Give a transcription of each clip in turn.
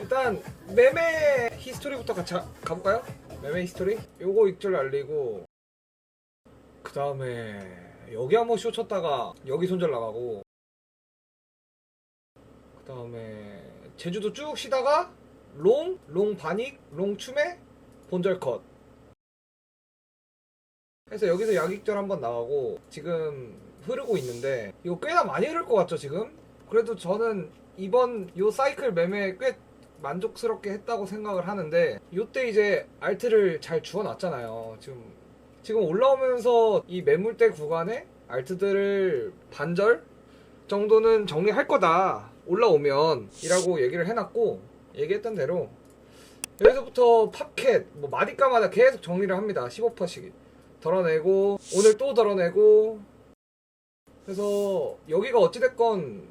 일단 매매 히스토리부터 같이 가- 가볼까요? 매매 히스토리? 요거 익절 날리고 그 다음에 여기 한번 쇼 쳤다가 여기 손절 나가고 그 다음에 제주도 쭉 쉬다가 롱, 롱 반익, 롱 추매, 본절 컷 해서 여기서 약익절 한번 나가고 지금 흐르고 있는데 이거 꽤나 많이 흐를 것 같죠 지금? 그래도 저는 이번 요 사이클 매매 꽤 만족스럽게 했다고 생각을 하는데 요때 이제 알트를 잘 주워놨잖아요. 지금 지금 올라오면서 이 매물대 구간에 알트들을 반절 정도는 정리할 거다. 올라오면 이라고 얘기를 해놨고 얘기했던 대로 여기서부터 팝캣 뭐 마디가마다 계속 정리를 합니다. 15%씩 덜어내고 오늘 또 덜어내고. 그래서 여기가 어찌됐건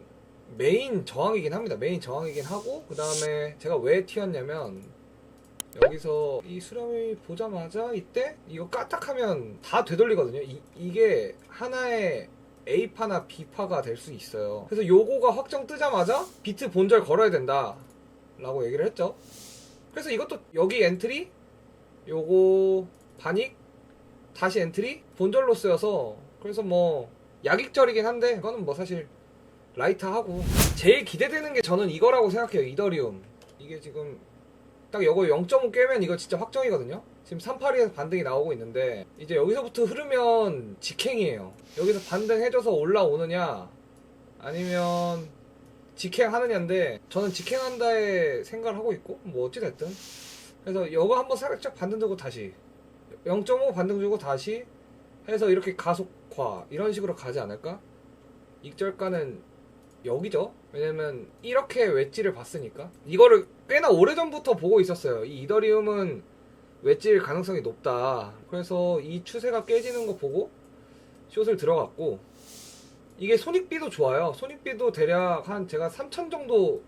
메인 저항이긴 합니다. 메인 저항이긴 하고 그 다음에 제가 왜 튀었냐면 여기서 이 수렴이 보자마자 이때 이거 까딱하면 다 되돌리거든요. 이, 이게 하나의 A파나 B파가 될 수 있어요. 그래서 요거가 확정 뜨자마자 비트 본절 걸어야 된다 라고 얘기를 했죠. 그래서 이것도 여기 엔트리 요거 반익 다시 엔트리 본절로 쓰여서 그래서 뭐 약익절이긴 한데 이거는 뭐 사실 라이트하고 제일 기대되는 게 저는 이거라고 생각해요 이더리움. 이게 지금 딱 이거 0.5 깨면 이거 진짜 확정이거든요? 지금 382에서 반등이 나오고 있는데 이제 여기서부터 흐르면 직행이에요. 여기서 반등해줘서 올라오느냐 아니면 직행하느냐인데 저는 직행한다에 생각을 하고 있고 뭐 어찌됐든. 그래서 이거 한번 살짝 반등 주고 다시 0.5 반등 주고 다시 해서 이렇게 가속화 이런 식으로 가지 않을까? 익절가는 여기죠. 왜냐면 이렇게 웨지를 봤으니까 이거를 꽤나 오래전부터 보고 있었어요. 이 이더리움은 웨지일 가능성이 높다. 그래서 이 추세가 깨지는 거 보고 숏을 들어갔고 이게 손익비도 좋아요. 손익비도 대략 한 제가 3천 정도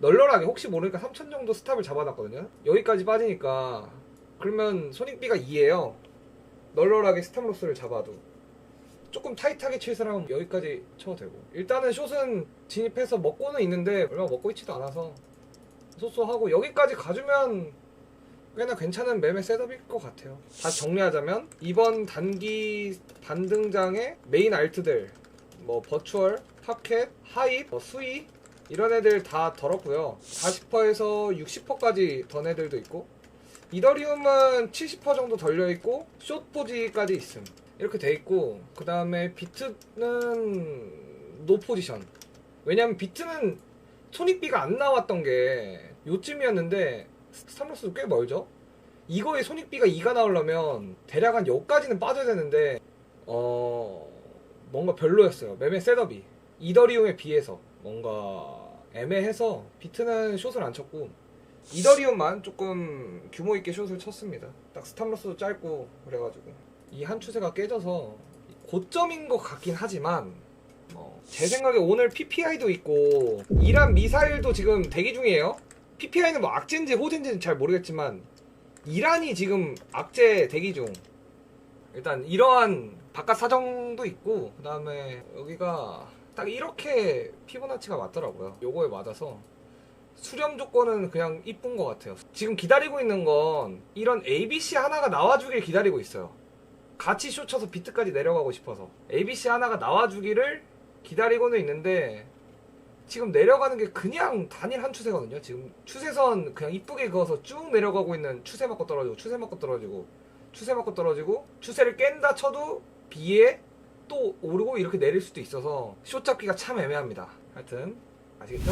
널널하게 혹시 모르니까 3천 정도 스탑을 잡아놨거든요. 여기까지 빠지니까 그러면 손익비가 2예요. 널널하게 스탑 로스를 잡아도 조금 타이트하게 칠 사람은 여기까지 쳐도 되고. 일단은 숏은 진입해서 먹고는 있는데 얼마 먹고 있지도 않아서 소소하고 여기까지 가주면 꽤나 괜찮은 매매 셋업일 것 같아요. 다시 정리하자면 이번 단기 반등장의 메인 알트들 뭐 버추얼, 팝캣, 하입, 뭐 수이 이런 애들 다 덜었고요. 40%에서 60%까지 던 애들도 있고 이더리움은 70% 정도 덜려 있고 숏포지까지 있음 이렇게 돼 있고 그 다음에 비트는 노 포지션. 왜냐면 비트는 손익비가 안 나왔던 게 요쯤이었는데 스타벅스도 꽤 멀죠? 이거에 손익비가 2가 나오려면 대략 한 여기까지는 빠져야 되는데 어 뭔가 별로였어요. 매매 셋업이. 이더리움에 비해서. 뭔가 애매해서 비트는 숏을 안 쳤고 이더리움만 조금 규모 있게 숏을 쳤습니다. 딱 스탑로스도 짧고 그래가지고 이 한 추세가 깨져서 고점인 것 같긴 하지만 어, 제 생각에 오늘 PPI도 있고 이란 미사일도 지금 대기 중이에요. PPI는 뭐 악재인지 호재인지는 잘 모르겠지만 이란이 지금 악재 대기 중. 일단 이러한 바깥 사정도 있고 그 다음에 여기가 딱 이렇게 피보나치가 맞더라고요. 요거에 맞아서 수렴 조건은 그냥 이쁜 것 같아요. 지금 기다리고 있는 건 이런 ABC 하나가 나와주길 기다리고 있어요. 같이 쇼 쳐서 비트까지 내려가고 싶어서 ABC 하나가 나와주기를 기다리고는 있는데 지금 내려가는 게 그냥 단일 한 추세거든요. 지금 추세선 그냥 이쁘게 그어서 쭉 내려가고 있는 추세 맞고 떨어지고 추세 맞고 떨어지고 추세 맞고 떨어지고 추세를 깬다 쳐도 B에 또 오르고 이렇게 내릴 수도 있어서 쇼 잡기가 참 애매합니다. 하여튼 아시겠죠?